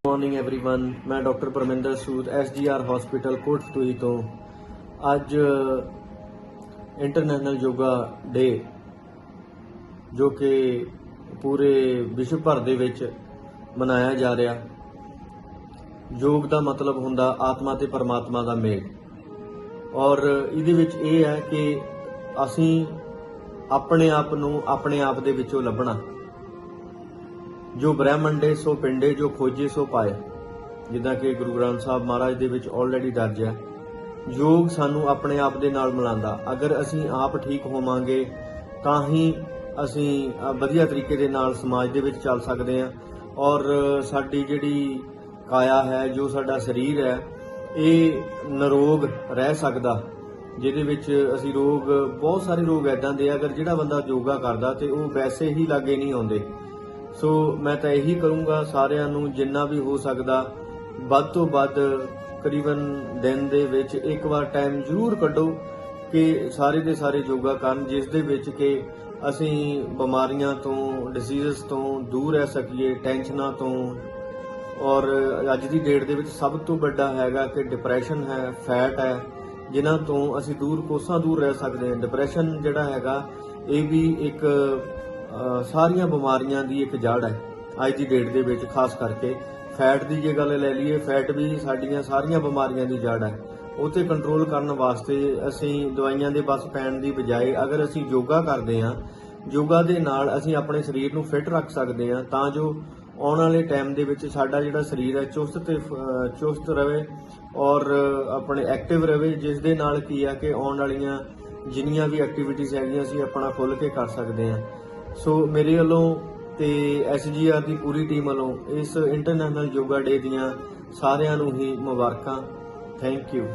Morning everyone ਮੈਂ doctor Parminder Sood SGR hospital Kotfatuhi ਤੋਂ ਅੱਜ ਇੰਟਰਨੈਸ਼ਨਲ ਯੋਗਾ ਡੇ ਜੋ ਕਿ ਪੂਰੇ ਵਿਸ਼ਵ ਭਰ ਦੇ ਵਿੱਚ ਮਨਾਇਆ ਜਾ ਰਿਹਾ ਯੋਗ ਦਾ ਮਤਲਬ ਹੁੰਦਾ ਆਤਮਾ ਤੇ ਪਰਮਾਤਮਾ ਦਾ ਮੇਲ ਔਰ ਇਹਦੇ ਵਿੱਚ ਇਹ ਹੈ ਕਿ ਅਸੀਂ ਆਪਣੇ ਆਪ ਨੂੰ ਆਪਣੇ ਆਪ ਦੇ ਵਿੱਚੋਂ ਲੱਭਣਾ ਜੋ ਬ੍ਰਹਮੰਡੇ ਸੋ ਪਿੰਡੇ ਜੋ ਖੋਜੇ ਸੋ ਪਾਏ। ਜਿੱਦਾਂ ਕਿ ਗੁਰੂ ਗ੍ਰੰਥ ਸਾਹਿਬ ਮਹਾਰਾਜ ਦੇ ਵਿੱਚ ਆਲਰੇਡੀ ਦਰਜ ਹੈ ਯੋਗ ਸਾਨੂੰ ਆਪਣੇ ਆਪ ਦੇ ਨਾਲ ਮਿਲਾਉਂਦਾ। ਅਗਰ ਅਸੀਂ ਆਪ ਠੀਕ ਹੋਵਾਂਗੇ ਤਾਂ ਹੀ ਅਸੀਂ ਵਧੀਆ ਤਰੀਕੇ ਦੇ ਨਾਲ ਸਮਾਜ ਦੇ ਵਿੱਚ ਚੱਲ ਸਕਦੇ ਹਾਂ। ਔਰ ਸਾਡੀ ਜਿਹੜੀ ਕਾਇਆ ਹੈ ਜੋ ਸਾਡਾ ਸਰੀਰ ਹੈ ਇਹ ਨਰੋਗ ਰਹਿ ਸਕਦਾ। ਜਿਹਦੇ ਵਿੱਚ ਅਸੀਂ ਰੋਗ ਬਹੁਤ ਸਾਰੇ ਰੋਗ ਐਦਾਂ ਦੇ ਆ, ਅਗਰ ਜਿਹੜਾ ਬੰਦਾ ਯੋਗਾ ਕਰਦਾ ਤੇ ਉਹ ਵੈਸੇ ਹੀ ਲਾਗੇ ਨਹੀਂ ਆਉਂਦੇ। ਸੋ ਮੈਂ ਤਾਂ ਇਹੀ ਕਰੂੰਗਾ ਸਾਰਿਆਂ ਨੂੰ ਜਿੰਨਾ ਵੀ ਹੋ ਸਕਦਾ, ਵੱਧ ਤੋਂ ਵੱਧ ਕਰੀਬਨ ਦਿਨ ਦੇ ਵਿੱਚ ਇੱਕ ਵਾਰ ਟਾਈਮ ਜ਼ਰੂਰ ਕੱਢੋ ਕਿ ਸਾਰੇ ਦੇ ਸਾਰੇ ਯੋਗਾ ਕਰਨ, ਜਿਸ ਦੇ ਵਿੱਚ ਕਿ ਅਸੀਂ ਬਿਮਾਰੀਆਂ ਤੋਂ ਡਿਸੀਜ਼ਸ ਤੋਂ ਦੂਰ ਰਹਿ ਸਕੀਏ ਟੈਨਸ਼ਨਾਂ ਤੋਂ। ਔਰ ਅੱਜ ਦੀ ਡੇਟ ਦੇ ਵਿੱਚ ਸਭ ਤੋਂ ਵੱਡਾ ਹੈਗਾ ਕਿ ਡਿਪਰੈਸ਼ਨ ਹੈ ਫੈਟ ਹੈ, ਜਿਨ੍ਹਾਂ ਤੋਂ ਅਸੀਂ ਦੂਰ, ਕੋਸਾਂ ਦੂਰ ਰਹਿ ਸਕਦੇ ਹਾਂ। ਡਿਪਰੈਸ਼ਨ ਜਿਹੜਾ ਹੈਗਾ, ਇਹ ਵੀ ਇੱਕ ਸਾਰੀਆਂ ਬਿਮਾਰੀਆਂ ਦੀ ਇੱਕ ਜੜ ਹੈ ਅੱਜ ਦੀ ਡੇਟ ਦੇ ਵਿੱਚ, ਖਾਸ ਕਰਕੇ ਫੈਟ ਦੀ ਜੇ ਗੱਲ ਲੈ ਲਈਏ, ਫੈਟ ਵੀ ਸਾਡੀਆਂ ਸਾਰੀਆਂ ਬਿਮਾਰੀਆਂ ਦੀ ਜੜ ਹੈ। ਉਹ ਤੇ ਕੰਟਰੋਲ ਕਰਨ ਵਾਸਤੇ ਅਸੀਂ ਦਵਾਈਆਂ ਦੇ ਬਸ ਪੈਣ ਦੀ ਬਜਾਏ ਅਗਰ ਅਸੀਂ ਯੋਗਾ ਕਰਦੇ ਹਾਂ, ਯੋਗਾ ਦੇ ਨਾਲ ਅਸੀਂ ਆਪਣੇ ਸਰੀਰ ਨੂੰ ਫਿੱਟ ਰੱਖ ਸਕਦੇ ਹਾਂ, ਤਾਂ ਜੋ ਆਉਣ ਵਾਲੇ ਟਾਈਮ ਦੇ ਵਿੱਚ ਸਾਡਾ ਜਿਹੜਾ ਸਰੀਰ ਹੈ ਚੁਸਤ ਤੇ ਚੁਸਤ ਰਵੇ ਔਰ ਆਪਣੇ ਐਕਟਿਵ ਰਵੇ, ਜਿਸ ਦੇ ਨਾਲ ਕੀ ਆ ਕਿ ਆਉਣ ਵਾਲੀਆਂ ਜਿੰਨੀਆਂ ਵੀ ਐਕਟੀਵਿਟੀਜ਼ ਹੈਗੀਆਂ, ਅਸੀਂ ਆਪਣਾ ਖੁੱਲ ਕੇ ਕਰ ਸਕਦੇ ਹਾਂ। ਸੋ ਮੇਰੇ ਵੱਲੋਂ ਤੇ ਐਸਜੀਆਰ ਦੀ ਪੂਰੀ ਟੀਮ ਵੱਲੋਂ ਇਸ ਇੰਟਰਨੈਸ਼ਨਲ ਯੋਗਾ ਡੇ ਦੀਆਂ ਸਾਰਿਆਂ ਨੂੰ ਹੀ ਮੁਬਾਰਕਾਂ। Thank you